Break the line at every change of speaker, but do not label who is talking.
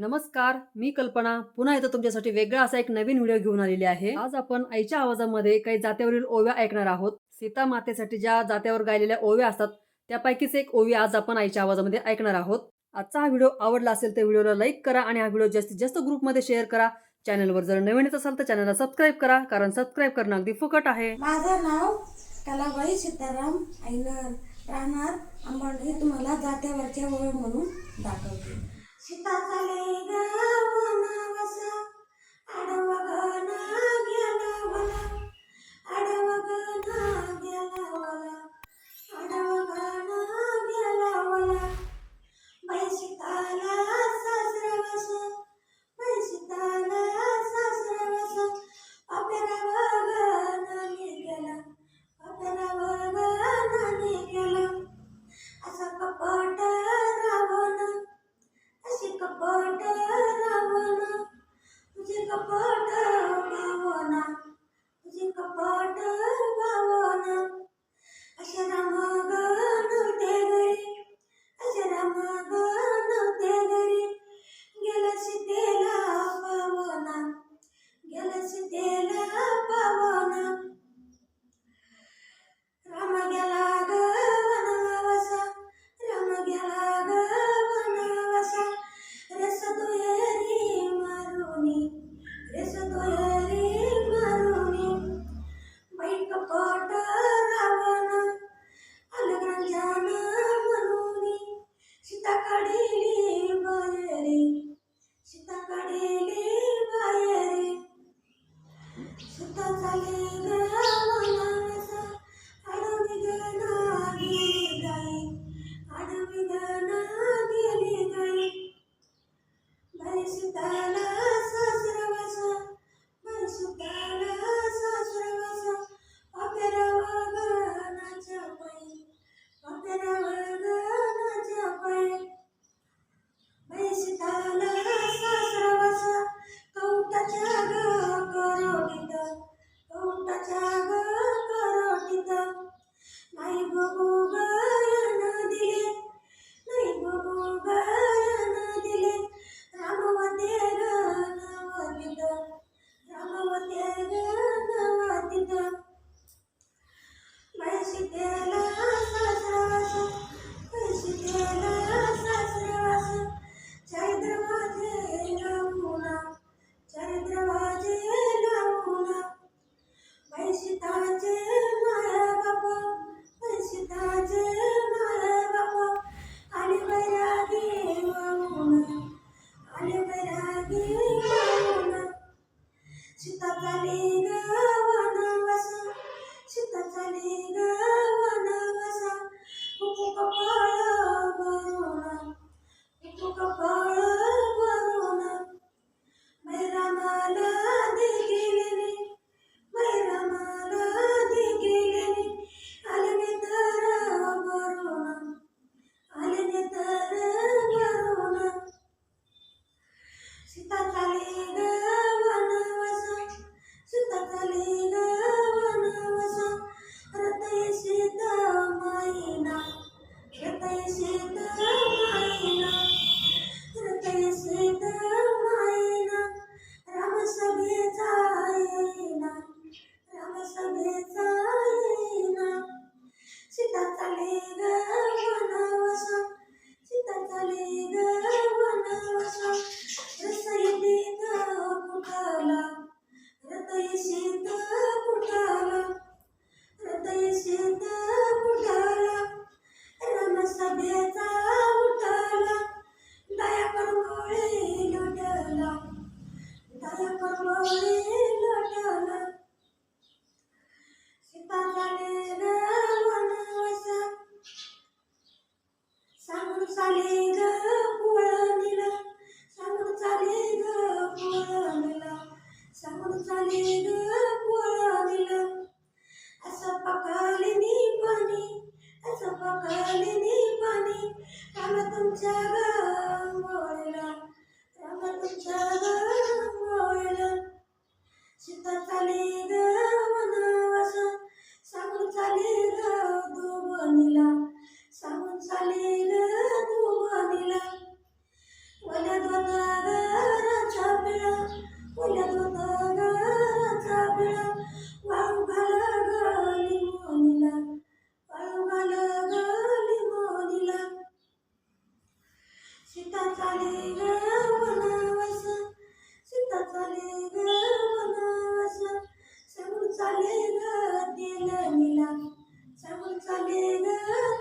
नमस्कार मी कल्पना. पुन्हा इथं तुमच्यासाठी वेगळा असा एक नवीन व्हिडिओ घेऊन आलेली आहे. आज आपण आईच्या आवाजामध्ये काही जात्यावरील ओव्या ऐकणार आहोत. सीता मातेसाठी ज्या जात्यावर गायलेल्या ओव्या असतात त्यापैकीच एक ओवी आज आपण आईच्या आवाजामध्ये ऐकणार आहोत. आजचा हा व्हिडिओ आवडला असेल तर व्हिडिओला लाईक करा आणि हा व्हिडिओ जास्तीत जास्त ग्रुपमध्ये शेअर करा. चॅनलवर जर नवीन येत असाल तर चॅनलला सबस्क्राईब करा कारण सबस्क्राईब करणं अगदी फुकट आहे.
माझं नाव कलाबाई सीताराम. ऐनर राहणार अंबांडरी तुम्हाला जात्यावरच्या ओव्या म्हणून दाखवते. चिताचा लेगा वनावसा apart. Não terá ताज माया बाबा कशी ताज Thank you. ತಲೆಗ coming up.